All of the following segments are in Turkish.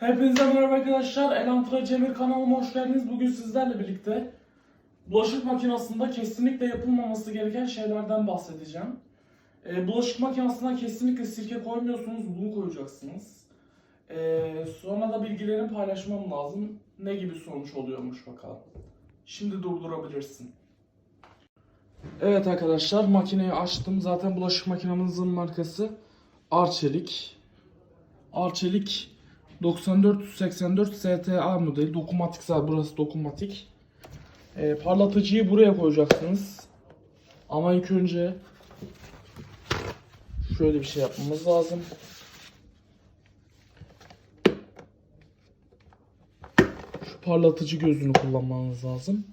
Hepinize merhaba arkadaşlar. Elantra Cemil kanalıma hoş geldiniz. Bugün sizlerle birlikte bulaşık makinesinde kesinlikle yapılmaması gereken şeylerden bahsedeceğim. Ee, bulaşık makinesine kesinlikle sirke koymuyorsunuz, bunu koyacaksınız. Ee, sonra da bilgilerimi paylaşmam lazım. Ne gibi sonuç oluyormuş bakalım. Şimdi durdurabilirsin. Evet arkadaşlar makineyi açtım. Zaten bulaşık makinemizin markası Arçelik. Arçelik 9484 STA modeli. Dokunmatik zaten burası dokunmatik. Ee, parlatıcıyı buraya koyacaksınız. Ama ilk önce şöyle bir şey yapmamız lazım. Şu parlatıcı gözünü kullanmanız lazım.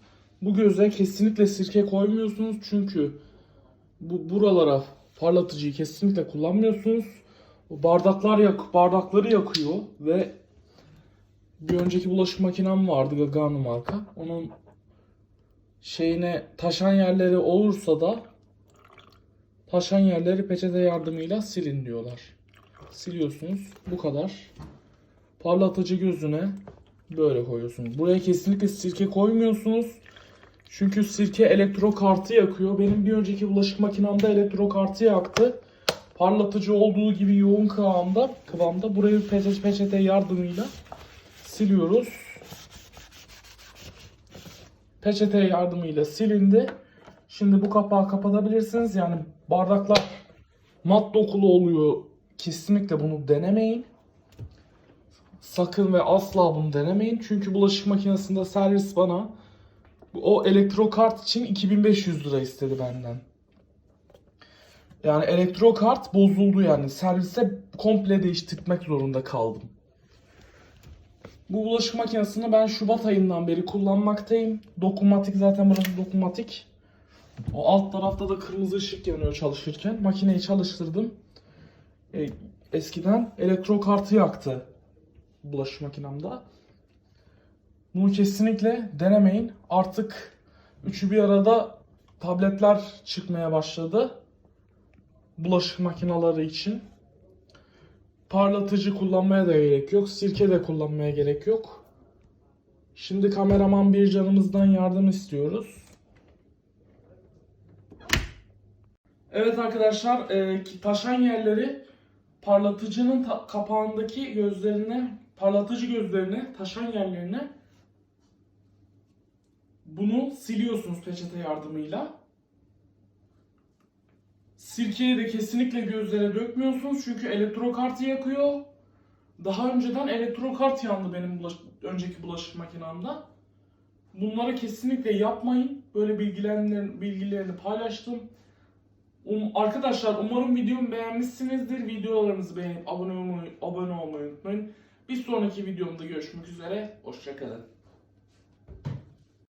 Bu göze kesinlikle sirke koymuyorsunuz çünkü bu buralara parlatıcıyı kesinlikle kullanmıyorsunuz. O bardaklar yak bardakları yakıyor ve bir önceki bulaşık makinem vardı Gagano marka. Onun şeyine taşan yerleri olursa da taşan yerleri peçete yardımıyla silin diyorlar. Siliyorsunuz. Bu kadar. Parlatıcı gözüne böyle koyuyorsunuz. Buraya kesinlikle sirke koymuyorsunuz. Çünkü sirke elektro kartı yakıyor. Benim bir önceki bulaşık makinemde elektro kartı yaktı. Parlatıcı olduğu gibi yoğun kıvamda, kıvamda burayı peçete, peçete yardımıyla siliyoruz. Peçete yardımıyla silindi. Şimdi bu kapağı kapatabilirsiniz. Yani bardaklar mat dokulu oluyor. Kesinlikle bunu denemeyin. Sakın ve asla bunu denemeyin. Çünkü bulaşık makinesinde servis bana o elektro kart için 2500 lira istedi benden. Yani elektro kart bozuldu yani. Servise komple değiştirmek zorunda kaldım. Bu bulaşık makinesini ben Şubat ayından beri kullanmaktayım. Dokunmatik zaten burası dokunmatik. O alt tarafta da kırmızı ışık yanıyor çalışırken. Makineyi çalıştırdım. E, eskiden elektro kartı yaktı bulaşık makinemde. Bunu kesinlikle denemeyin. Artık üçü bir arada tabletler çıkmaya başladı. Bulaşık makineleri için. Parlatıcı kullanmaya da gerek yok. Sirke de kullanmaya gerek yok. Şimdi kameraman bir canımızdan yardım istiyoruz. Evet arkadaşlar, e, taşan yerleri parlatıcının ta- kapağındaki gözlerine, parlatıcı gözlerine, taşan yerlerine bunu siliyorsunuz peçete yardımıyla. Sirkeyi de kesinlikle gözlere dökmüyorsunuz çünkü elektrokartı yakıyor. Daha önceden elektrokart yandı benim bulaş- önceki bulaşık makinemde. Bunları kesinlikle yapmayın. Böyle bilgilerini, bilgilerini paylaştım. Um, arkadaşlar umarım videomu beğenmişsinizdir. Videolarımızı beğenip abone olmayı, abone olmayı unutmayın. Bir sonraki videomda görüşmek üzere. Hoşçakalın.